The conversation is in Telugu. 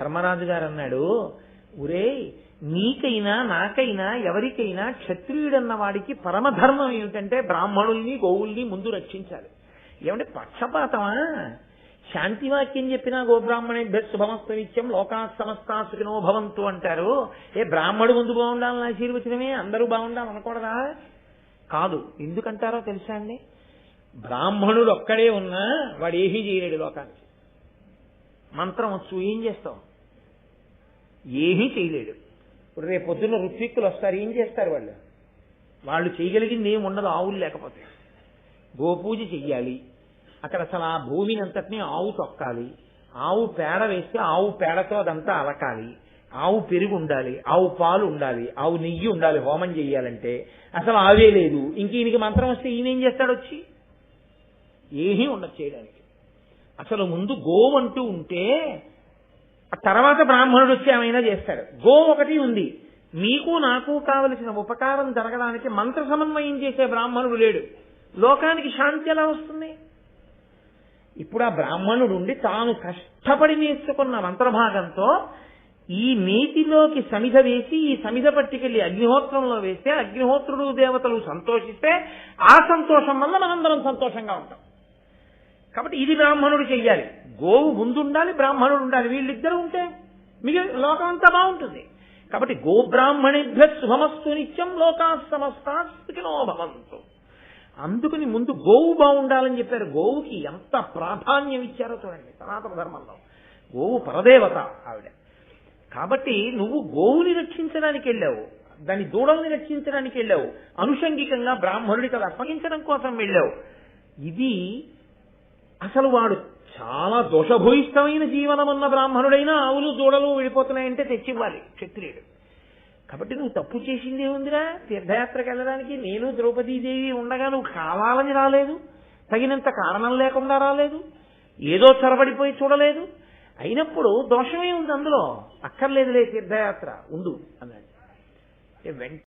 ధర్మరాజు గారు అన్నాడు ఒరే నీకైనా నాకైనా ఎవరికైనా క్షత్రియుడన్న వాడికి పరమధర్మం ఏమిటంటే బ్రాహ్మణుల్ని గోవుల్ని ముందు రక్షించాలి. ఏమంటే పక్షపాతమా? శాంతివాక్యం చెప్పినా గోబ్రాహ్మణేభ్య శుభమస్తవిత్యం లోకా సమస్తా సుఖినో భవంతు అంటారు. ఏ బ్రాహ్మడు ముందు బాగుండాలని ఆశీర్వచనమే అందరూ బాగుండాలి అనకూడదా? కాదు. ఎందుకంటారో తెలుసా అండి? బ్రాహ్మణుడు ఒక్కడే ఉన్నా వాడు ఏమీ చేయలేడు లోకానికి. మంత్రం వచ్చు ఏం చేస్తావు? ఏమీ చేయలేడు. ఇప్పుడు రేపు పొద్దున్న ఋత్విక్కులు వస్తారు ఏం చేస్తారు వాళ్ళు? వాళ్ళు చేయగలిగింది ఏమి ఉండదు ఆవులు లేకపోతే. గోపూజ చెయ్యాలి. అక్కడ అసలు ఆ భూమిని అంతటినీ ఆవు తొక్కాలి. ఆవు పేడ వేస్తే ఆవు పేడతో అదంతా అలకాలి. ఆవు పెరుగు ఉండాలి ఆవు పాలు ఉండాలి ఆవు నెయ్యి ఉండాలి హోమం చేయాలంటే అసలు ఆవే లేదు. ఇంక ఈయనకి మంత్రం వస్తే ఈయన ఏం చేస్తాడు వచ్చి? ఏమీ ఉండదు చేయడానికి. అసలు ముందు గోవంటూ ఉంటే తర్వాత బ్రాహ్మణుడు వచ్చి ఏమైనా చేస్తాడు. గో ఒకటి ఉంది. మీకు నాకు కావలసిన ఉపకారం జరగడానికి మంత్ర సమన్వయం చేసే బ్రాహ్మణుడు లేడు. లోకానికి శాంతి ఎలా వస్తుంది? ఇప్పుడు ఆ బ్రాహ్మణుడు ఉండి తాను కష్టపడి నేర్చుకున్న మంత్రభాగంతో ఈ నీతిలోకి సమిధ వేసి ఈ సమిధ పట్టుకెళ్ళి అగ్నిహోత్రంలో వేస్తే అగ్నిహోత్రుడు దేవతలు సంతోషిస్తే ఆ సంతోషం వల్ల మనందరం సంతోషంగా ఉంటాం. కాబట్టి ఇది బ్రాహ్మణుడు చెయ్యాలి. గోవు ముందుండాలి బ్రాహ్మణుడు ఉండాలి వీళ్ళిద్దరూ ఉంటే మిగిలిన లోకం అంతా బాగుంటుంది. కాబట్టి గోబ్రాహ్మణిభ్య శుభమస్తు నిత్యం లోకా సమస్తా భవంతు. అందుకని ముందు గోవు బాగుండాలని చెప్పారు. గోవుకి ఎంత ప్రాధాన్యం ఇచ్చారో చూడండి సనాతన ధర్మంలో. గోవు పరదేవత ఆవిడ. కాబట్టి నువ్వు గోవుని రక్షించడానికి వెళ్ళావు దాని దూడల్ని రక్షించడానికి వెళ్ళావు అనుషంగికంగా బ్రాహ్మణుడికి అది అప్పగించడం కోసం వెళ్ళావు. ఇది అసలు వాడు చాలా దోషభూయిష్టమైన జీవనం ఉన్న బ్రాహ్మణుడైనా ఆవులు దూడలు విడిపోతున్నాయంటే తెచ్చివ్వాలి క్షత్రియుడు. కాబట్టి నువ్వు తప్పు చేసింది ఏముందిరా? తీర్థయాత్రకు వెళ్ళడానికి నేను ద్రౌపదీదేవి ఉండగా నువ్వు కావాలని రాలేదు తగినంత కారణం లేకుండా రాలేదు ఏదో చొరబడిపోయి చూడలేదు. అయినప్పుడు దోషమే ఉంది అందులో. అక్కర్లేదులే తీర్థయాత్ర ఉండు అన్నాడు. వెంట